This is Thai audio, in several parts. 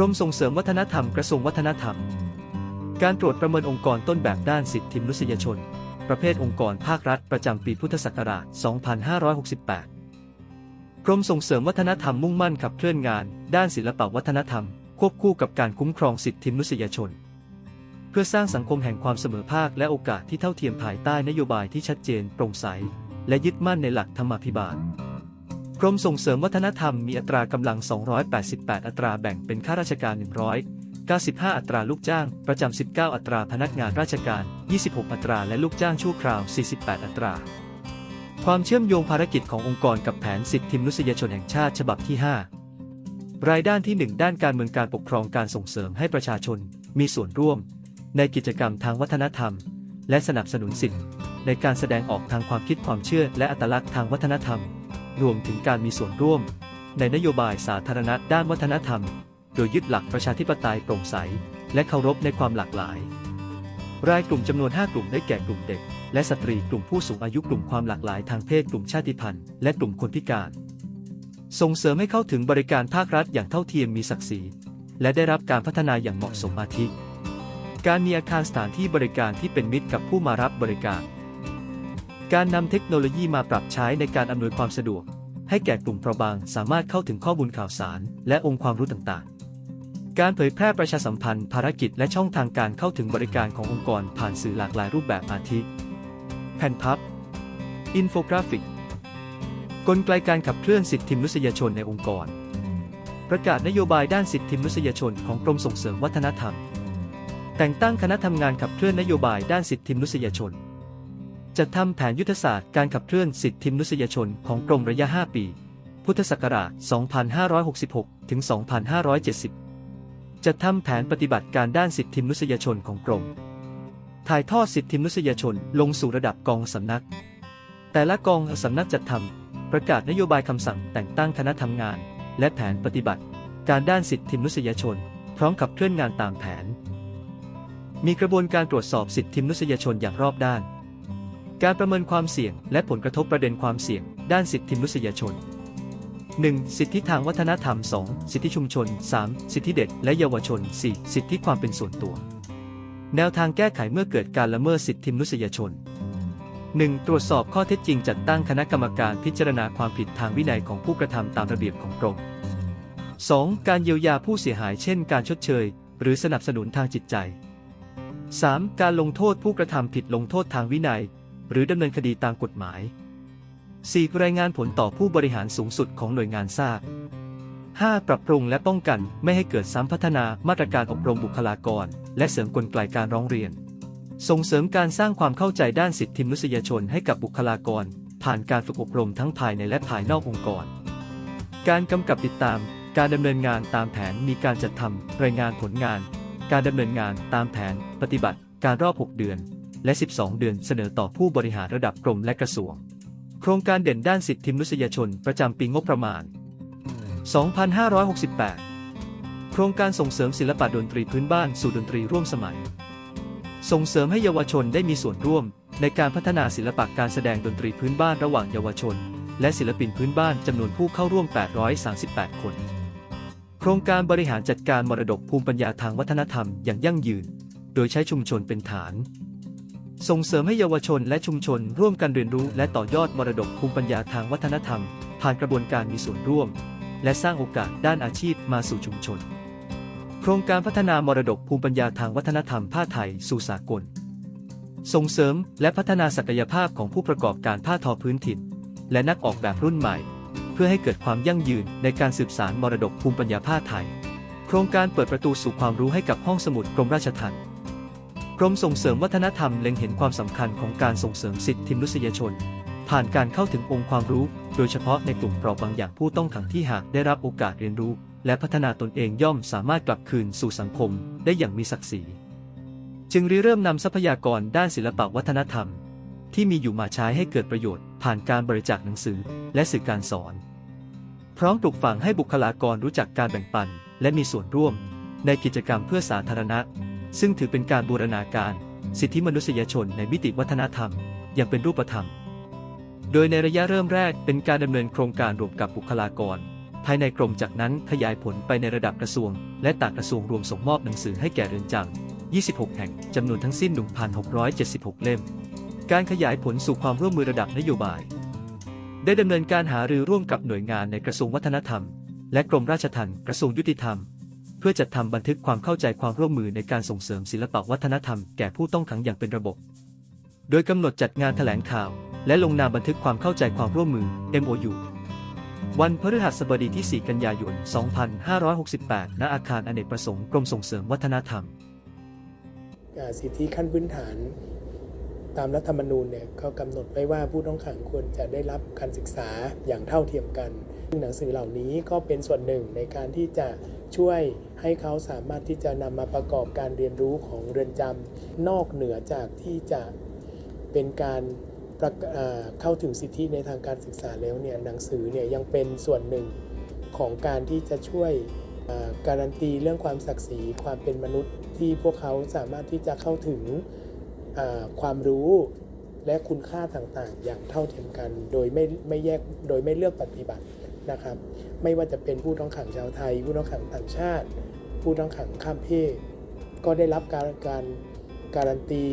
รมส่งเสริมวัฒนธรรมกระทรวงวัฒนธรรม การตรวจประเมินองค์กรต้นแบบด้านสิทธิมนุษยชน ประเภทองค์กรภาครัฐประจำปีพุทธศักราช 2568 กรมส่งเสริมวัฒนธรรมมุ่งมั่นขับเคลื่อนงาน ด้านศิลปวัฒนธรรม ควบคู่กับการคุ้มครองสิทธิมนุษยชน เพื่อสร้างสังคมแห่งความเสมอภาคและโอกาสที่เท่าเทียมภายใต้นโยบายที่ชัดเจน โปร่งใส และยึดมั่นในหลักธรรมาภิบาล กรมส่งเสริมวัฒนธรรมมีอัตรากำลัง 288 อัตราแบ่งเป็นข้าราชการ 195 อัตราลูกจ้าง ประจำ 19 อัตราพนักงานราชการ 26 อัตราและลูกจ้างชั่วคราว 48 อัตรา ความเชื่อมโยงภารกิจขององค์กรกับแผนสิทธิมนุษยชนแห่งชาติฉบับที่ 5 รายด้านที่ 1 ด้านการเมืองการปกครองการส่งเสริมให้ประชาชน มีส่วนร่วม ในกิจกรรมทางวัฒนธรรม และสนับสนุนสิทธิในการแสดงออกทางความคิดความเชื่อ และอัตลักษณ์ทางวัฒนธรรม รวมถึงการมีส่วนร่วม ในนโยบายสาธารณะด้านวัฒนธรรม โดยยึดหลักประชาธิปไตยโปร่งใส และเคารพในความหลากหลาย รายกลุ่มจำนวน 5 กลุ่มได้แก่กลุ่มเด็ก และสตรีกลุ่มผู้สูงอายุกลุ่มความหลากหลายทางเพศกลุ่มชาติพันธุ์และกลุ่มคนพิการ ส่งเสริมให้เข้าถึงบริการภาครัฐอย่างเท่าเทียมมีศักดิ์ศรีและได้รับการพัฒนาอย่างเหมาะสมอาทิ การมีอาคารสถานที่บริการที่เป็นมิตรกับผู้มารับบริการ การนำเทคโนโลยีมาปรับใช้ในการอำนวยความสะดวก ให้แก่กลุ่มเปราะบางสามารถเข้าถึงข้อมูลข่าวสาร และองค์ความรู้ต่างๆ การเผยแพร่ประชาสัมพันธ์ภารกิจและช่องทางการเข้าถึงบริการขององค์กรผ่านสื่อหลากหลายรูปแบบอาทิ แผ่นพับ อินโฟกราฟิก กลไกการขับเคลื่อนสิทธิมนุษยชนในองค์กร ประกาศนโยบายด้านสิทธิมนุษยชนของกรมส่งเสริมวัฒนธรรม แต่งตั้งคณะทำงานขับเคลื่อนนโยบายด้านสิทธิมนุษยชน จัดทำแผนยุทธศาสตร์การขับเคลื่อนสิทธิมนุษยชนของกรมระยะ 5 ปี พุทธศักราช 2566 ถึง 2570 จัดทำแผนปฏิบัติการด้านสิทธิมนุษยชนของกรม ถ่ายทอดสิทธิมนุษยชนลงสู่ระดับกองสำนัก แต่ละกองสำนักจัดทำประกาศนโยบายคำสั่งแต่งตั้งคณะทำงาน และแผนปฏิบัติ การด้านสิทธิมนุษยชน พร้อมขับเคลื่อนงานตามแผน มีกระบวนการตรวจสอบสิทธิมนุษยชนอย่างรอบด้าน การประเมินความเสี่ยง และผลกระทบประเด็นความเสี่ยง ด้านสิทธิมนุษยชน 1. สิทธิทางวัฒนธรรม 2. สิทธิชุมชน 3. สิทธิเด็กและเยาวชน 4. สิทธิความเป็นส่วนตัว แนวทางแก้ไขเมื่อเกิดการละเมิดสิทธิมนุษยชน 1. ตรวจสอบข้อเท็จจริงจัดตั้งคณะกรรมการพิจารณาความผิดทางวินัยของผู้กระทำตามระเบียบของกรม 2. การเยียวยาผู้เสียหายเช่น การชดเชย หรือสนับสนุนทางจิตใจ 3. การลงโทษผู้กระทำผิดลงโทษทางวินัย หรือดำเนินคดีตามกฎหมาย 4. รายงานผลต่อผู้บริหารสูงสุดของหน่วยงานทราบ 5. ปรับปรุงและป้องกันไม่ให้เกิดซ้ำพัฒนามาตรการอบรมบุคลากร และเสริมกลไกการร้องเรียน ส่งเสริมการสร้างความเข้าใจด้านสิทธิมนุษยชนให้กับบุคลากร ผ่านการฝึกอบรมทั้งภายในและภายนอกองค์กร การกำกับติดตาม การดำเนินงานตามแผนมีการจัดทำรายงานผลงาน การดำเนินงานตามแผน ปฏิบัติ การรอบ 6 เดือน และ 12 เดือนเสนอต่อผู้บริหารระดับกรมและกระทรวง โครงการเด่นด้านสิทธิมนุษยชนประจำปีงบประมาณ 2568 โครงการส่งเสริมศิลปะดนตรีพื้นบ้านสู่ดนตรีร่วมสมัย ส่งเสริมให้เยาวชนได้มีส่วนร่วม ในการพัฒนาศิลปะการแสดงดนตรีพื้นบ้านระหว่างเยาวชน และศิลปินพื้นบ้านจำนวนผู้เข้าร่วม 838 คน โครงการบริหารจัดการมรดกภูมิปัญญาทางวัฒนธรรมอย่างยั่งยืน โดยใช้ชุมชนเป็นฐาน ส่งเสริมให้เยาวชนและชุมชนร่วมกันเรียนรู้และต่อยอดมรดกภูมิปัญญาทางวัฒนธรรม ผ่านกระบวนการมีส่วนร่วม และสร้างโอกาสด้านอาชีพมาสู่ชุมชน โครงการพัฒนามรดกภูมิปัญญาทางวัฒนธรรมผ้าไทยสู่สากล ส่งเสริมและพัฒนาศักยภาพของผู้ประกอบการผ้าทอพื้นถิ่น และนักออกแบบรุ่นใหม่ เพื่อให้เกิดความยั่งยืนในการสืบสานมรดกภูมิปัญญาผ้าไทย โครงการเปิดประตูสู่ความรู้ให้กับห้องสมุดกรมราชทัณฑ์ กรมส่งเสริมวัฒนธรรมเล็งเห็นความสำคัญของการส่งเสริมสิทธิมนุษยชน ผ่านการเข้าถึงองค์ความรู้ โดยเฉพาะในกลุ่มเปราะบางอย่างผู้ต้องขังที่หากได้รับโอกาสเรียนรู้ และพัฒนาตนเองย่อมสามารถกลับคืนสู่สังคมได้อย่างมีศักดิ์ศรีจึงริเริ่มนำทรัพยากรด้านศิลปวัฒนธรรม ที่มีอยู่มาใช้ให้เกิดประโยชน์ ผ่านการบริจาคหนังสือ และสื่อการสอน พร้อมปลูกฝังให้บุคลากรรู้จักการแบ่งปัน และมีส่วนร่วม ในกิจกรรมเพื่อสาธารณะ ซึ่งถือเป็นการบูรณาการ สิทธิมนุษยชนในมิติวัฒนธรรม อย่างเป็นรูปธรรม โดยในระยะเริ่มแรกเป็นการดำเนินโครงการรวมกับบุคลากร ภายในกรมจากนั้นขยายผลไปในระดับกระทรวง และต่างกระทรวงรวมส่งมอบหนังสือให้แก่เรือนจำ 26 แห่งจำนวนทั้งสิ้น 1,676 เล่ม การขยายผลสู่ความร่วมมือระดับนโยบาย ได้ดำเนินการหารือร่วมกับหน่วยงานในกระทรวงวัฒนธรรม และกรมราชทัณฑ์กระทรวงยุติธรรม เพื่อจัดทำบันทึกความเข้าใจความร่วมมือในการส่งเสริมศิลปวัฒนธรรมแก่ผู้ต้องขังอย่างเป็นระบบ โดยกำหนดจัดงานแถลงข่าว และลงนามบันทึกความเข้าใจความร่วมมือ MOU วันพฤหัสบดีที่ 4 กันยายน 2568 ณ อาคารอเนกประสงค์กรมส่งเสริมวัฒนธรรมอาสิทธิขั้นพื้นฐานตามรัฐธรรมนูญเนี่ยเขากำหนดไว้ว่าผู้ต้องขังควรจะได้รับการศึกษาอย่างเท่าเทียมกัน ซึ่งหนังสือเหล่านี้ก็เป็นส่วนหนึ่งในการที่จะช่วยให้เขาสามารถที่จะนำมาประกอบการเรียนรู้ของเรือนจำนอกเหนือจากที่จะเป็นการเข้าถึงสิทธิในทางการศึกษาแล้วเนี่ยหนังสือเนี่ยยังเป็นส่วนหนึ่งของการที่จะช่วยการันตีเรื่องความศักดิ์ศรีความเป็นมนุษย์ที่พวกเขาสามารถที่จะเข้าถึงความรู้และคุณค่าต่างๆ อย่างเท่าเทียมกัน โดยไม่ไม่แยกโดยไม่เลือกปฏิบัติ นะครับ ไม่ว่าจะเป็นผู้ต้องขังชาวไทย ผู้ต้องขังต่างชาติ ผู้ต้องขังข้ามเพศ ก็ได้รับการการการันตี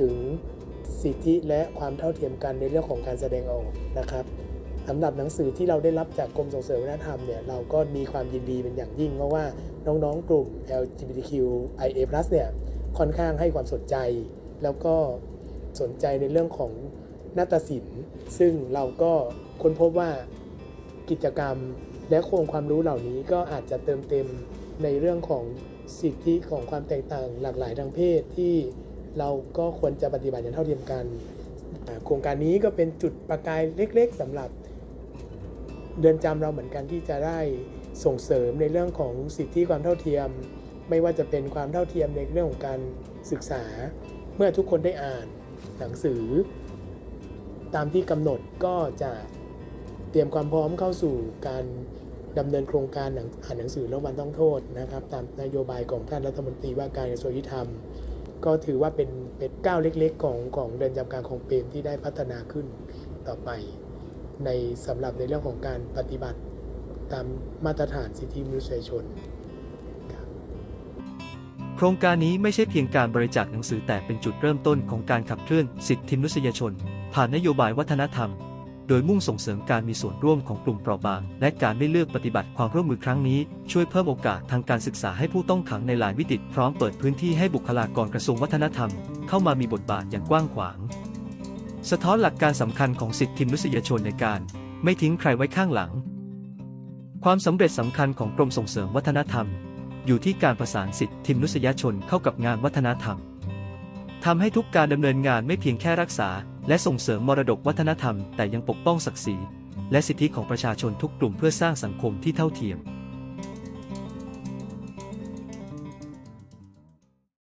ถึงสิทธิและความเท่าเทียมกันในเรื่องของการแสดงออกนะครับสำหรับหนังสือที่เราได้รับจากกรมส่งเสริมวัฒนธรรมเนี่ยเราก็มีความยินดีเป็นอย่างยิ่ง เพราะว่าน้องๆ กลุ่ม LGBTQIA+ เนี่ยค่อนข้างให้ความสนใจ แล้วก็สนใจในเรื่องของนาฏศิลป์ ซึ่งเราก็ค้นพบว่า กิจกรรม และโครงความรู้เหล่านี้ก็อาจจะเติมเต็มในเรื่องของสิทธิของความแตกต่างหลากหลายทางเพศที่เราก็ควรจะปฏิบัติอย่างเท่าเทียมกัน โครงการนี้ก็เป็นจุดประกายเล็ก ๆสำหรับเดือนจำเราเหมือนกันที่จะได้ส่งเสริมในเรื่องของสิทธิความเท่าเทียม ไม่ว่าจะเป็นความเท่าเทียมในเรื่องของการศึกษา เมื่อทุกคนได้อ่านหนังสือ ตามที่กำหนดก็จะ เตรียมความพร้อมเข้าสู่การดำเนินโครงการหนังอ่านหนังสือแล้ววันต้องโทษนะครับ ตามนโยบายของท่านรัฐมนตรีว่าการกระทรวงยุติธรรม ก็ถือว่าเป็นเป็นก้าวเล็กๆ ของของเดือนจำกลารของเปรมที่ได้พัฒนาขึ้นต่อไป ในสำหรับในเรื่องของการปฏิบัติตามมาตรฐานสิทธิมนุษยชน โครงการนี้ไม่ใช่เพียงการบริจาคหนังสือแต่เป็นจุดเริ่มต้นของการขับเคลื่อนสิทธิมนุษยชน ผ่านนโยบายวัฒนธรรม โดยมุ่งส่งเสริมการมีส่วนร่วมของกลุ่มเปราะบาง และการไม่เลือกปฏิบัติความร่วมมือครั้งนี้ ช่วยเพิ่มโอกาสทางการศึกษาให้ผู้ต้องขังในหลายวิกฤตพร้อมเปิดพื้นที่ให้บุคลากรกระทรวงวัฒนธรรม เข้ามามีบทบาทอย่างกว้างขวาง สะท้อนหลักการสำคัญของสิทธิมนุษยชนในการ ไม่ทิ้งใครไว้ข้างหลัง ความสำเร็จสำคัญของกรมส่งเสริมวัฒนธรรม อยู่ที่การประสานสิทธิมนุษยชนเข้ากับงานวัฒนธรรมทำให้ทุกการดำเนินงานไม่เพียงแค่รักษา และส่งเสริมมรดกวัฒนธรรม แต่ยังปกป้องศักดิ์ศรีและสิทธิของประชาชนทุกกลุ่มเพื่อสร้างสังคมที่เท่าเทียม